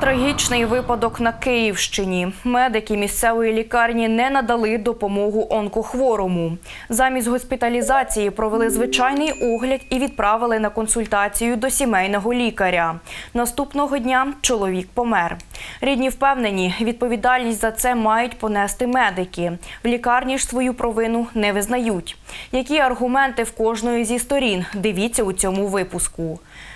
Трагічний випадок на Київщині. Медики місцевої лікарні не надали допомогу онкохворому. Замість госпіталізації провели звичайний огляд і відправили на консультацію до сімейного лікаря. Наступного дня чоловік помер. Рідні впевнені, відповідальність за це мають понести медики. В лікарні ж свою провину не визнають. Які аргументи в кожної зі сторін? Дивіться у цьому випуску.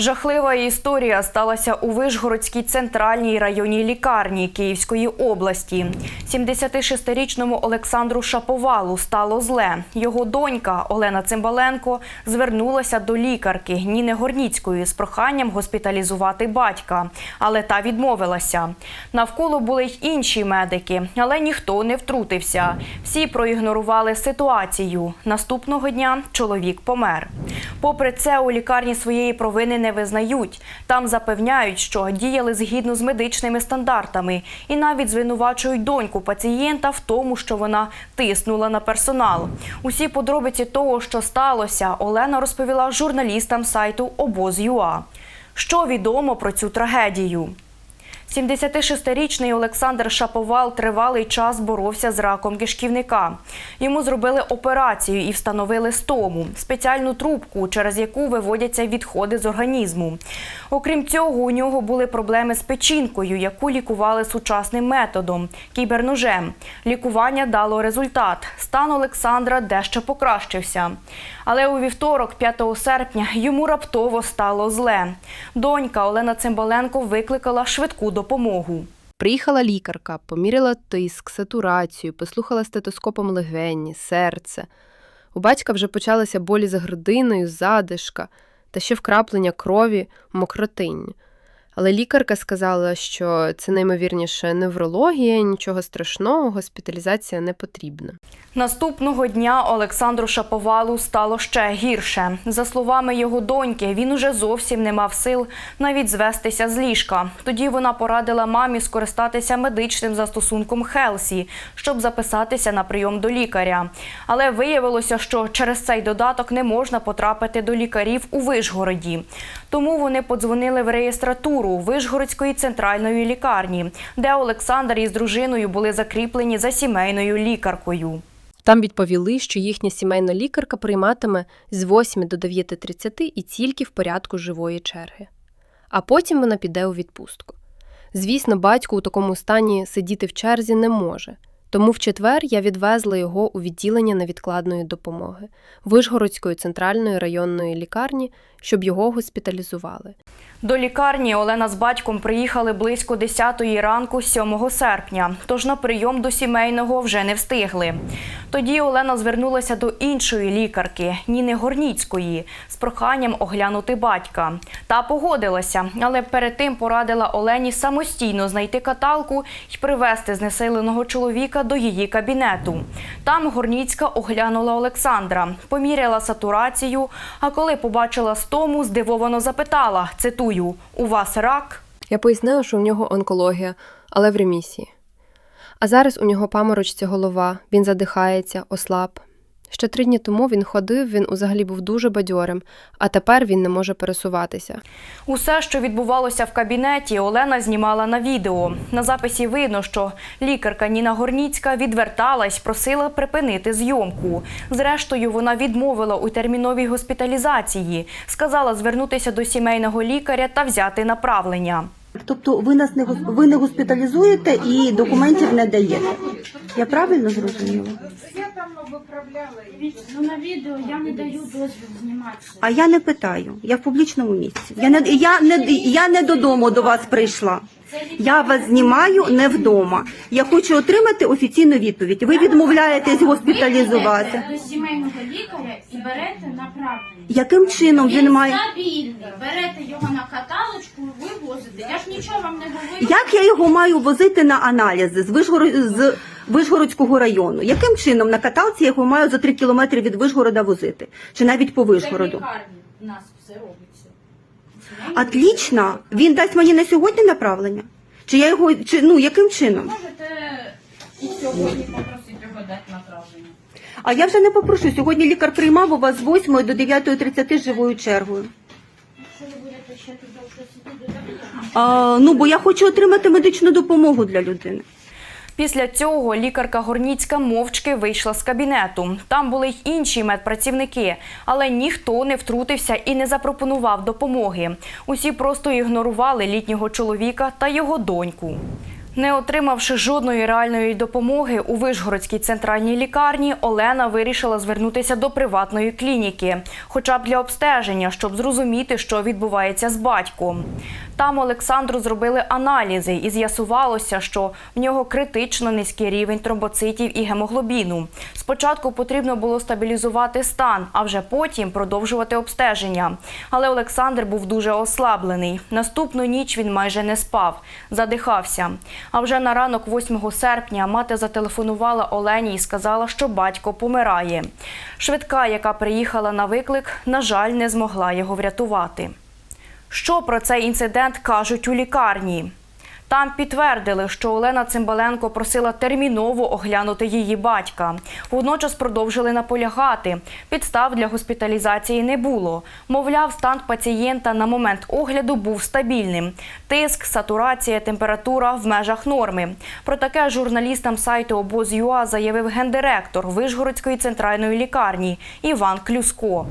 Жахлива історія сталася у Вишгородській центральній районній лікарні Київської області. 76-річному Олександру Шаповалу стало зле. Його донька Олена Цимбаленко звернулася до лікарки Ніни Горніцької з проханням госпіталізувати батька, але та відмовилася. Навколо були й інші медики, але ніхто не втрутився. Всі проігнорували ситуацію. Наступного дня чоловік помер. Попри це, у лікарні своєї провини не визнають. Там запевняють, що діяли згідно з медичними стандартами і навіть звинувачують доньку пацієнта в тому, що вона тиснула на персонал. Усі подробиці того, що сталося, Олена розповіла журналістам сайту Обоз.ua. Що відомо про цю трагедію? 76-річний Олександр Шаповал тривалий час боровся з раком кишківника. Йому зробили операцію і встановили стому спеціальну трубку, через яку виводяться відходи з організму. Окрім цього, у нього були проблеми з печінкою, яку лікували сучасним методом кіберножем. Лікування дало результат. Стан Олександра дещо покращився. Але у вівторок, 5 серпня, йому раптово стало зле. Донька Олена Цимбаленко викликала швидку допомогу. Приїхала лікарка, поміряла тиск, сатурацію, послухала стетоскопом легені, серце. У батька вже почалися болі за грудиною, задишка та ще вкраплення крові, мокротиння. Але лікарка сказала, що це наймовірніше неврологія, нічого страшного, госпіталізація не потрібна. Наступного дня Олександру Шаповалу стало ще гірше. За словами його доньки, він уже зовсім не мав сил навіть звестися з ліжка. Тоді вона порадила мамі скористатися медичним застосунком Хелсі, щоб записатися на прийом до лікаря. Але виявилося, що через цей додаток не можна потрапити до лікарів у Вишгороді. Тому вони подзвонили в реєстратуру Вишгородської центральної лікарні, де Олександр із дружиною були закріплені за сімейною лікаркою. Там відповіли, що їхня сімейна лікарка прийматиме з 8 до 9.30 і тільки в порядку живої черги. А потім вона піде у відпустку. Звісно, батько у такому стані сидіти в черзі не може. Тому в четвер я відвезла його у відділення невідкладної допомоги Вишгородської центральної районної лікарні, щоб його госпіталізували. До лікарні Олена з батьком приїхали близько 10-ї ранку 7 серпня, тож на прийом до сімейного вже не встигли. Тоді Олена звернулася до іншої лікарки Ніни Горніцької з проханням оглянути батька. Та погодилася, але перед тим порадила Олені самостійно знайти каталку і привезти знесиленого чоловіка до її кабінету. Там Горніцька оглянула Олександра, поміряла сатурацію, а коли побачила стому, здивовано запитала: цитую: у вас рак? Я пояснила, що в нього онкологія, але в ремісії. А зараз у нього паморочці голова, він задихається, ослаб. Ще три дні тому він ходив, він взагалі був дуже бадьорим, а тепер він не може пересуватися. Усе, що відбувалося в кабінеті, Олена знімала на відео. На записі видно, що лікарка Ніна Горніцька відверталась, просила припинити зйомку. Зрештою, вона відмовила у терміновій госпіталізації, сказала звернутися до сімейного лікаря та взяти направлення. Тобто ви нас не ви не госпіталізуєте і документів не даєте. Я правильно зрозуміла? Там виправляла. Ну на відео я не даю дозвіл зніматися. А я не питаю. Я в публічному місці. Я не я не я не додому до вас прийшла. Я вас знімаю не вдома. Я хочу отримати офіційну відповідь. Ви відмовляєтесь госпіталізувати. Ви йдете до сімейного лікаря і берете направлення. Яким чином він має? стабільний. Берете його на каталочку, і вивозите. Я ж нічого вам не говорю. Як я його маю возити на аналізи з Вишгород з Вишгородського району? Яким чином на каталці я його маю за три кілометри від Вишгорода возити? Чи навіть по Це в Вишгороду? лікарні у нас все робиться. Отлично. Він дасть мені на сьогодні направлення? Чи я його чи ну яким чином? Можете і сьогодні попросити його дати направлення. А я вже не попрошу. Сьогодні лікар приймав у вас з 8 до 9.30 живою чергою. Що ви будете ще тут довше сидіти? А, ну, бо я хочу отримати медичну допомогу для людини. Після цього лікарка Горніцька мовчки вийшла з кабінету. Там були й інші медпрацівники, але ніхто не втрутився і не запропонував допомоги. Усі просто ігнорували літнього чоловіка та його доньку. Не отримавши жодної реальної допомоги у Вишгородській центральній лікарні, Олена вирішила звернутися до приватної клініки, хоча б для обстеження, щоб зрозуміти, що відбувається з батьком. Там Олександру зробили аналізи і з'ясувалося, що в нього критично низький рівень тромбоцитів і гемоглобіну. Спочатку потрібно було стабілізувати стан, а вже потім продовжувати обстеження. Але Олександр був дуже ослаблений. Наступну ніч він майже не спав, задихався. А вже на ранок 8 серпня мати зателефонувала Олені і сказала, що батько помирає. Швидка, яка приїхала на виклик, на жаль, не змогла його врятувати. Що про цей інцидент кажуть у лікарні? Там підтвердили, що Олена Цимбаленко просила терміново оглянути її батька. Водночас продовжили наполягати. Підстав для госпіталізації не було. Мовляв, стан пацієнта на момент огляду був стабільним. Тиск, сатурація, температура в межах норми. Про таке журналістам сайту обоз.ЮА заявив гендиректор Вишгородської центральної лікарні Іван Клюско.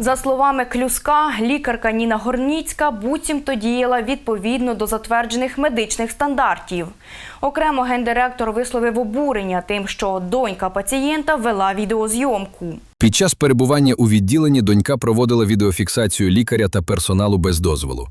За словами Клюска, лікарка Ніна Горніцька буцімто діяла відповідно до затверджених медичних стандартів. Окремо гендиректор висловив обурення тим, що донька пацієнта вела відеозйомку. Під час перебування у відділенні донька проводила відеофіксацію лікаря та персоналу без дозволу.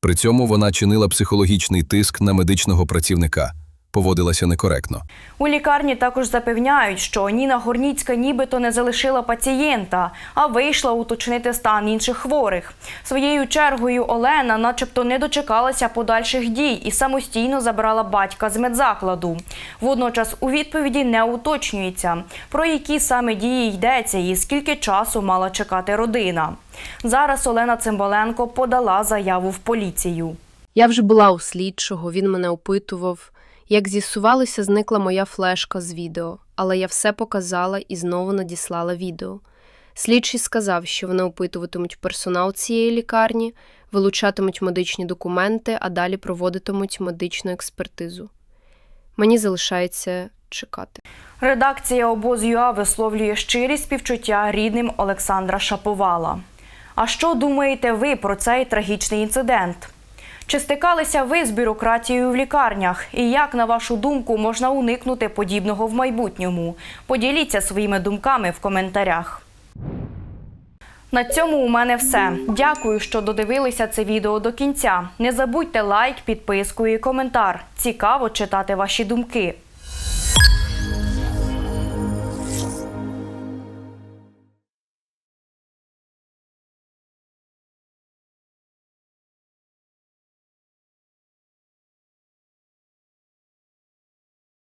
При цьому вона чинила психологічний тиск на медичного працівника, поводилася некоректно. У лікарні також запевняють, що Ніна Горніцька нібито не залишила пацієнта, а вийшла уточнити стан інших хворих. Своєю чергою Олена, начебто, не дочекалася подальших дій і самостійно забрала батька з медзакладу. Водночас у відповіді не уточнюється, про які саме дії йдеться і скільки часу мала чекати родина. Зараз Олена Цимбаленко подала заяву в поліцію. Я вже була у слідчого, він мене опитував. Як з'ясувалося, зникла моя флешка з відео, але я все показала і знову надіслала відео. Слідчий сказав, що вони опитуватимуть персонал цієї лікарні, вилучатимуть медичні документи, а далі проводитимуть медичну експертизу. Мені залишається чекати. Редакція обоз.ЮА висловлює щирі співчуття рідним Олександра Шаповала. А що думаєте ви про цей трагічний інцидент? Чи стикалися ви з бюрократією в лікарнях? І як, на вашу думку, можна уникнути подібного в майбутньому? Поділіться своїми думками в коментарях. На цьому у мене все. Дякую, що додивилися це відео до кінця. Не забудьте лайк, підписку і коментар. Цікаво читати ваші думки.